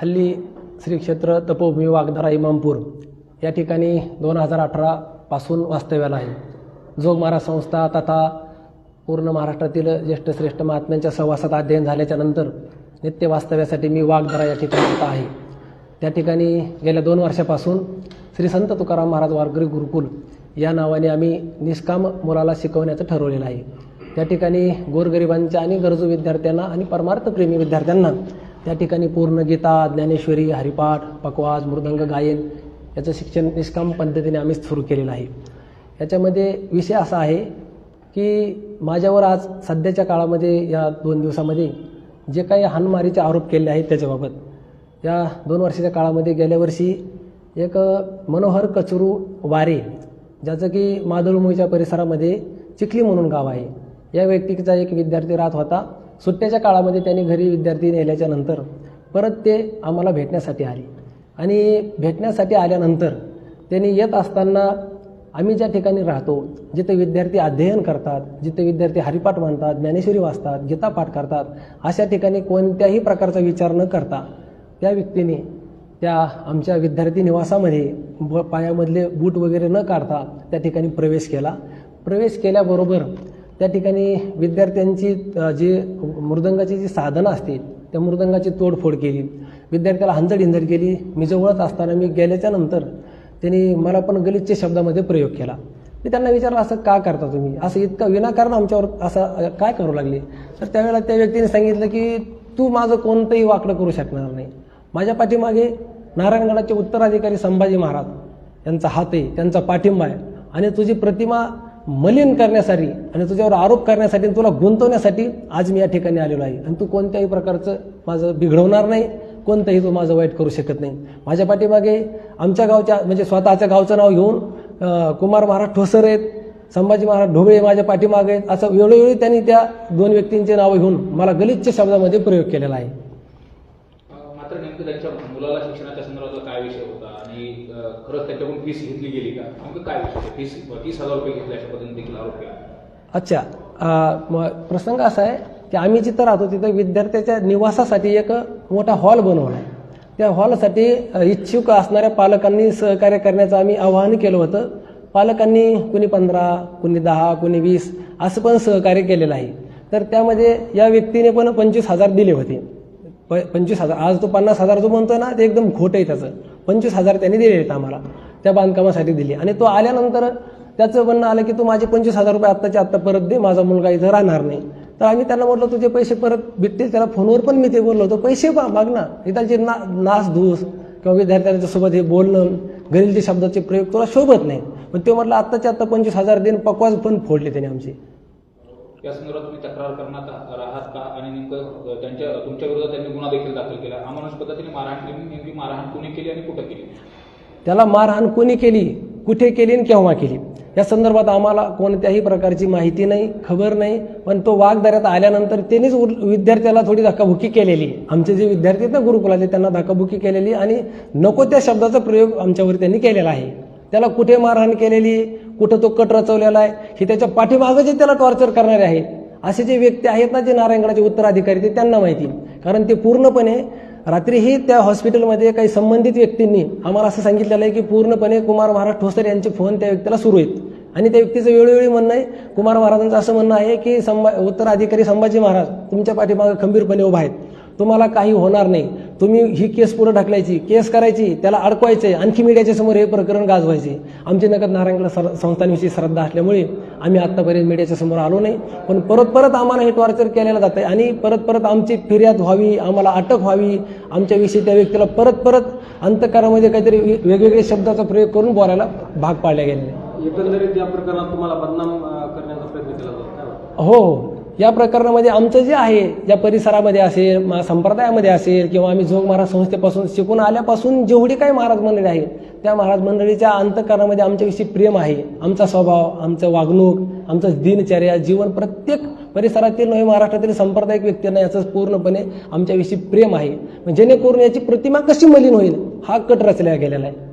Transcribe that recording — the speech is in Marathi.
हल्ली श्री क्षेत्र तपोभूमी वागधारा इमामपूर या ठिकाणी दोन हजार अठरापासून वास्तव्याला आहे. जोग महाराज संस्था तथा पूर्ण महाराष्ट्रातील ज्येष्ठ श्रेष्ठ महात्म्यांच्या सहवासात अध्ययन झाल्याच्यानंतर नित्य वास्तव्यासाठी मी वाघधरा या ठिकाणी येत आहे. त्या ठिकाणी गेल्या दोन वर्षापासून श्री संत तुकाराम महाराज वारकरी गुरुकुल या नावाने आम्ही निष्काम मुलाला शिकवण्याचं ठरवलेलं आहे. त्या ठिकाणी गोरगरिबांच्या आणि गरजू विद्यार्थ्यांना आणि परमार्थप्रेमी विद्यार्थ्यांना त्या ठिकाणी पूर्ण गीता ज्ञानेश्वरी हरिपाठ पकवाज मृदंग गायन याचं शिक्षण निष्काम पद्धतीने आम्ही सुरू केलेलं आहे. याच्यामध्ये विषय असा आहे की माझ्यावर आज सध्याच्या काळामध्ये या दोन दिवसामध्ये जे काही हानमारीचे आरोप केले आहेत त्याच्याबाबत या दोन वर्षाच्या काळामध्ये गेल्या वर्षी एक मनोहर कचरू वारे ज्याचं की मादळमुळीच्या परिसरामध्ये चिखली म्हणून गाव आहे या व्यक्तीचा एक विद्यार्थी राहत होता. सुट्ट्याच्या काळामध्ये त्यांनी घरी विद्यार्थी नेल्याच्या नंतर परत ते आम्हाला भेटण्यासाठी आले. आणि भेटण्यासाठी आल्यानंतर त्यांनी येत असताना आम्ही ज्या ठिकाणी राहतो जिथे विद्यार्थी अध्ययन करतात जिथे विद्यार्थी हरिपाठ म्हणतात ज्ञानेश्वरी वाचतात गीतापाठ करतात अशा ठिकाणी कोणत्याही प्रकारचा विचार न करता त्या व्यक्तीने त्या आमच्या विद्यार्थी निवासामध्ये ब पायामधले बूट वगैरे न काढता त्या ठिकाणी प्रवेश केला. प्रवेश केल्याबरोबर त्या ठिकाणी विद्यार्थ्यांची जी मृदंगाची जी साधनं असतील त्या मृदंगाची तोडफोड केली. विद्यार्थ्याला हंजड हिंजड केली. मी जवळच असताना मी गेल्याच्यानंतर त्यांनी मला पण गलिच्छ शब्दामध्ये प्रयोग केला. मी त्यांना विचारलं असं का करता तुम्ही? असं इतकं विनाकारण आमच्यावर असं काय करू लागले? तर त्यावेळेला त्या व्यक्तीने सांगितलं की तू माझं कोणतंही वाकडं करू शकणार नाही. माझ्या पाठीमागे नारायणगडाचे उत्तराधिकारी संभाजी महाराज. यांचा हात आहे त्यांचा पाठिंबा आहे. आणि तुझी प्रतिमा मलिन करण्यासाठी आणि तुझ्यावर आरोप करण्यासाठी आणि तुला गुंतवण्यासाठी आज मी या ठिकाणी आलेलो आहे. आणि तू कोणत्याही प्रकारचं माझं बिघडवणार नाही कोणतंही तू माझं वाईट करू शकत नाही. माझ्या पाठीमागे आमच्या गावच्या म्हणजे स्वतःच्या गावचं नाव घेऊन कुमार महाराज ठोसर आहेत संभाजी महाराज ढोबळे माझ्या पाठीमागे आहेत. असं वेळोवेळी त्यांनी त्या दोन व्यक्तींचे नावं घेऊन मला गलिच्छ शब्दामध्ये प्रयोग केलेला आहे. नेमकं त्यांच्या मुलाला शिक्षणाच्या संदर्भातला काय विषय होता? आणि खरंच त्याच्याकडून फीस घेतली गेली का? नेमकं काय विषय फीस तीस हजार रुपये घेतल्या अशा पद्धतीने देखील आरोप केला. अच्छा. प्रसंग असा आहे की आम्ही जिथं राहतो तिथं विद्यार्थ्याच्या निवासासाठी एक मोठा हॉल बनवला आहे. त्या हॉलसाठी इच्छुक असणाऱ्या पालकांनी सहकार्य करण्याचं आम्ही आवाहन केलं होतं. पालकांनी कुणी पंधरा कुणी दहा कुणी वीस असं पण सहकार्य केलेलं आहे. तर त्यामध्ये या व्यक्तीने पण पंचवीस हजार दिले होते. प पंचवीस हजार. आज तो पन्नास हजार जो म्हणतोय ना ते एकदम खोटं आहे त्याचं. पंचवीस हजार त्यांनी दिले आहेत आम्हाला त्या बांधकामासाठी दिली. आणि तो आल्यानंतर त्याचं म्हणणं आलं की तू माझे पंचवीस हजार रुपये आत्ताच्या आत्ता परत दे माझा मुलगा इथं राहणार नाही. तर आम्ही त्यांना म्हटलं तुझे पैसे परत भेटतील त्याला फोनवर पण मी ते बोललो होतो. पैसे माग ना. त्यांचे ना नासधूस किंवा विद्यार्थ्यांच्या सोबत हे बोलणं गलिलचे शब्दाचे प्रयोग तुला शोभत नाही. पण ते म्हटलं आत्ताच्या आत्ता पंचवीस हजार देऊन पकवाज पण फोडले त्याने आमची. या संदर्भात तुम्ही तक्रार करणार आहात का? आणि नेमकं त्यांच्या तुमच्या विरोधात त्यांनी गुन्हा देखील दाखल केला. अमानुष पद्धतीने मारहाण केली नेमकी मारहाण कोणी केली आणि कुठे केली? त्याला मारहाण कोणी केली कुठे केली आणि केव्हा केली? या संदर्भात आम्हाला कोणत्याही प्रकारची माहिती नाही खबर नाही पण तो वाघदऱ्यात आल्यानंतर त्यांनीच विद्यार्थ्याला थोडी धक्काबुकी केलेली. आमचे जे विद्यार्थी आहेत ना गुरुकुलाचे त्यांना धक्काबुकी केलेली आणि नको त्या शब्दाचा प्रयोग आमच्यावर त्यांनी केलेला आहे. त्याला कुठे मारहाण केलेली कुठं तो कट रचवलेला आहे? हे त्याच्या पाठीमागं जे त्याला टॉर्चर करणारे आहेत. असे जे व्यक्ती आहेत ना जे नारायणगडाचे उत्तराधिकारी ते त्यांना माहिती कारण ते पूर्णपणे रात्रीही त्या हॉस्पिटलमध्ये काही संबंधित व्यक्तींनी आम्हाला असं सांगितलेलं आहे की पूर्णपणे कुमार महाराज ठोसर यांचे फोन त्या व्यक्तीला सुरू आहेत. आणि त्या व्यक्तीचं वेळोवेळी म्हणणं आहे कुमार महाराजांचं असं म्हणणं आहे की संभा उत्तराधिकारी संभाजी महाराज तुमच्या पाठीमागं खंबीरपणे उभा आहेत. तुम्हाला काही होणार नाही. तुम्ही ही केस पुढे ढकलायची केस करायची त्याला अडकवायचे आणखी मीडियाच्या समोर हे प्रकरण गाजवायचे. आमची नगद नारायणगड सर संस्थांविषयी श्रद्धा असल्यामुळे आम्ही आत्तापर्यंत मीडियाच्या समोर आलो नाही. पण परत परत आम्हाला हे टॉर्चर केलेलं जातं आणि परत परत आमची फिर्याद व्हावी आम्हाला अटक व्हावी आमच्याविषयी त्या व्यक्तीला परत परत अंतकारामध्ये काहीतरी वे- वेगवेगळे शब्दाचा प्रयोग करून बोलायला भाग पाडल्या गेलेला. आहे एकंदरीत या प्रकरणात तुम्हाला बदनाम करण्याचा प्रयत्न केला जातो? हो हो या प्रकरणामध्ये आमचं जे आहे या परिसरामध्ये असेल मा- संप्रदायामध्ये असेल किंवा आम्ही जोग महाराज संस्थेपासून शिकून आल्यापासून जेवढी काही महाराज मंडळी आहे त्या महाराज मंडळीच्या अंतकरणामध्ये आमच्याविषयी प्रेम आहे. आमचा स्वभाव आमचं वागणूक आमचं दिनचर्या जीवन प्रत्येक परिसरातील नव्हे महाराष्ट्रातील सांप्रदायिक व्यक्तींना याचं पूर्णपणे आमच्याविषयी प्रेम आहे. जेणेकरून याची प्रतिमा कशी मलिन होईल हा कट रचला गेलेला आहे.